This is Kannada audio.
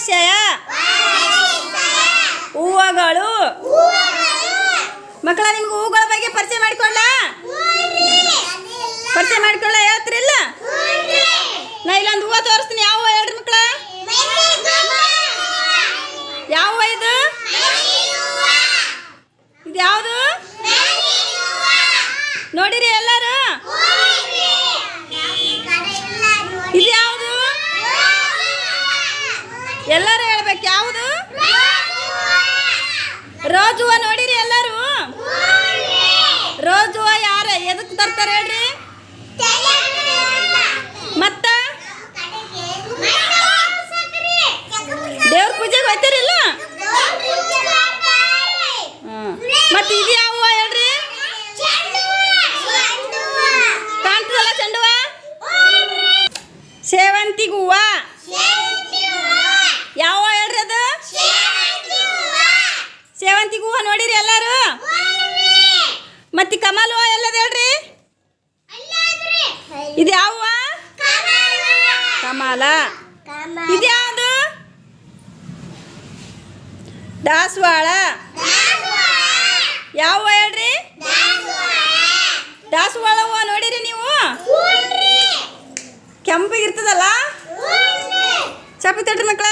ವಿಷಯ? ಹೂವುಗಳು. ಮಕ್ಕಳ, ನಿಮ್ಗೆ ಹೂಗಳ ಬಗ್ಗೆ ಪರಿಚಯ ಮಾಡಿಕೊಳ್ಳ ಪರಿಚಯ ಮಾಡಿಕೊಳ್ಳ ಹೇಳ್ತಿರಿಲ್ಲ ನಾ ಇಲ್ಲೊಂದು ಹೂವು ತೋರಿಸ್ತೀನಿ. ಯಾವ ಹೇಳ್ರಿ ಮಕ್ಕಳ? ಯಾವ ಇದು? ಇದು ಯಾವುದು? ನೋಡಿರಿ ಎಲ್ಲರೂ ಇದು ಯಾವುದು ಎಲ್ಲರೂ ಹೇಳ್ಬೇಕು, ಯಾವುದು? ರೋಜ್ ಹೂವು ನೋಡಿರಿ ಎಲ್ಲರೂ? ರೋಜ್ ಹೂವು ಯಾರ? ಎದಕ್ಕೆ ತರ್ತಾರೆ ಹೇಳ್ರಿ? ಮತ್ತ? ದೇವ್ರ ಪೂಜೆಗೆ ಹೋಯ್ತಾರಿಲ್ಲ. ಮತ್ತೆ ಇದು ಯಾವ ಹೂವು ಹೇಳ್ರಿ? ಕಾಣ್ತದಲ್ಲ ಚೆಂಡುವ? ಸೇವಂತಿಗೆ ಹೂವ ಯಾವ ಹೂವ ಹೇಳ್ರಿ ಅದು ಸೇವಂತಿಗೆ ಹೂವ ನೋಡಿರಿ ಎಲ್ಲಾರು? ಮತ್ತೆ ಕಮಲ್ ಹೂವ ಎಲ್ಲದ ಹೇಳ್ರಿ? ಇದು ಯಾವ ಕಮಲ. ಇದ್ಯಾವುದು ದಾಸವಾಳ. ಯಾವ ಹೂವ ಹೇಳ್ರಿ? ದಾಸವಾಳ ಹೂವ ನೋಡಿರಿ ನೀವು? ಕೆಂಪಿಗಿರ್ತದಲ್ಲ? ಚಪ್ಪಿ ತಡ್ರಿ ಮಕ್ಕಳ